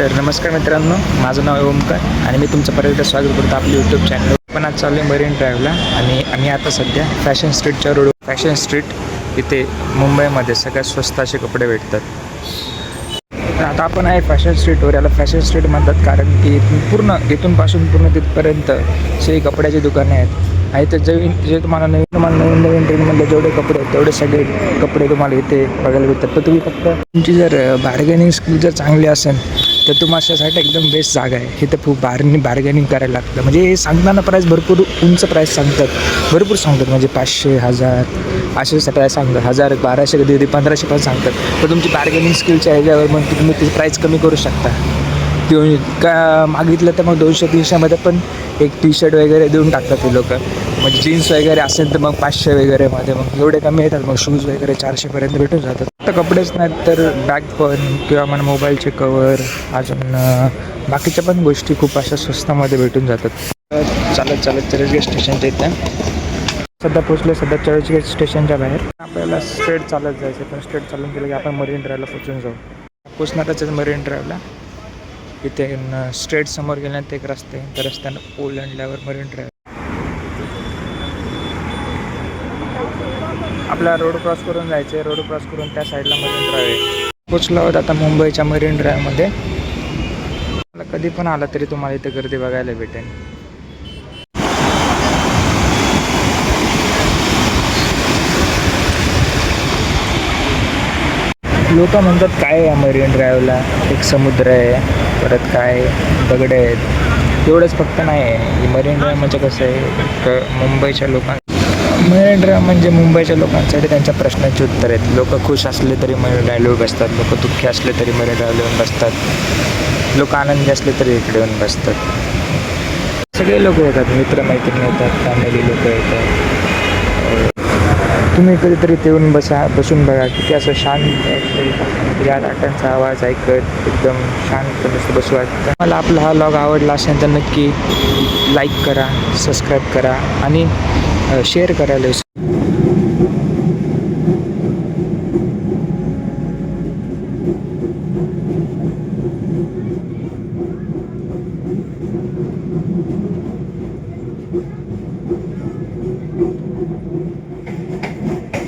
तर नमस्कार मित्रांनो माझं नाव आहे ओमकार आणि मी तुमचं पर्यटन स्वागत करतो आपल्या यूट्यूब चॅनल पण आज चालू आहे मरीन ड्राईव्हला आणि आम्ही आता सध्या फॅशन स्ट्रीटच्या रोड फॅशन स्ट्रीट इथे मुंबईमध्ये सगळ्यात स्वस्त असे कपडे भेटतात. आता आपण आहे फॅशन स्ट्रीटवर याला फॅशन स्ट्रीट म्हणतात कारण की इथून पूर्ण इथूनपासून पूर्ण तिथपर्यंत सगळी कपड्याची दुकाने आहेत. आणि ते जवीन जे तुम्हाला नवीन तुम्हाला नवीन नवीन ट्रेनमधले जेवढे कपडे आहेत तेवढे सगळे कपडे तुम्हाला इथे बघायला भेटतात. तर तुम्ही फक्त तुमची जर बार्गेनिंग स्किल जर चांगली असेल तर तुम्हासाठी एकदम बेस्ट जागा आहे. इथं खूप बार्गेनिंग बार्गेनिंग करायला लागतं. म्हणजे हे सांगताना प्राईस भरपूर उंच प्राईस सांगतात. भरपूर सांगतात. म्हणजे पाचशे हजार असे प्राईस सांगतात. हजार बाराशे कधी कधी पंधराशे पण सांगतात. तर तुमची बार्गेनिंग स्किलच्या ह्याच्यावर मग तुम्ही ती प्राईस कमी करू शकता. देऊन म्हणजे का मागितलं तर मग दोनशे तीनशेमध्ये पण एक टी शर्ट वगैरे देऊन टाकतात ते लोक. म्हणजे जीन्स वगैरे असेल तर मग पाचशे वगैरेमध्ये मग एवढे कमी येतात मग शूज वगैरे चारशेपर्यंत भेटून जातात. तर कपडेच नाहीत तर बॅग पण किंवा मला मोबाईलचे कवर अजून बाकीच्या पण गोष्टी खूप अशा स्वस्तामध्ये भेटून जातात. चालत चालत चर्चगेट स्टेशनच्या इथं. सध्या पोचलो सध्या चर्चगेट स्टेशनच्या बाहेर. आपल्याला स्ट्रेट चालत जायचं पण स्ट्रेट चालून गेलं की आपण मरीन ड्राईव्हला पोचून जाऊ. पोचणारच मरीन ड्राईव्हला इथे स्ट्रेट समोर गेल्यानंतर एक रस्ता आहे. त्या रस्त्यानं ओलांडल्यावर मरीन ड्राईव्ह आपला रोड क्रॉस करून जायचे रोड क्रॉस करून त्या साईडला मरीन ड्राईव्ह आहे. पोचलो आहोत आता मुंबईच्या मरीन ड्राईव्हमध्ये मला कधी पण आला तरी तुम्हाला इथे गर्दी बघायला भेटेल लोक म्हणतात काय आहे मरीन ड्राईव्हला? एक समुद्र आहे परत काय दगड आहेत. एवढंच फक्त नाही आहे. मरीन ड्राईव्ह म्हणजे कसं आहे? मुंबईच्या लोकां मरीन ड्राईव्ह म्हणजे मुंबईच्या लोकांसाठी त्यांच्या प्रश्नांची उत्तर आहेत. लोक खुश असले तरी मरीन ड्राईव्हवर बसतात. लोक दुःखी असले तरी मरीन ड्राईव्ह येऊन बसतात. लोक आनंदी असले तरी इकडे येऊन बसतात. सगळे लोक येतात मित्रमैत्रिणी येतात फॅमिली लोक येतात. तुम्ही कधीतरी ते येऊन बसा बसून बघा किती असं शांत या लाटांचा आवाज ऐकत एकदम शांत नुसतं बसू वाटतं मला आपला हा लॉग आवडला असेल तर नक्की लाईक करा सबस्क्राईब करा आणि शेअर करायला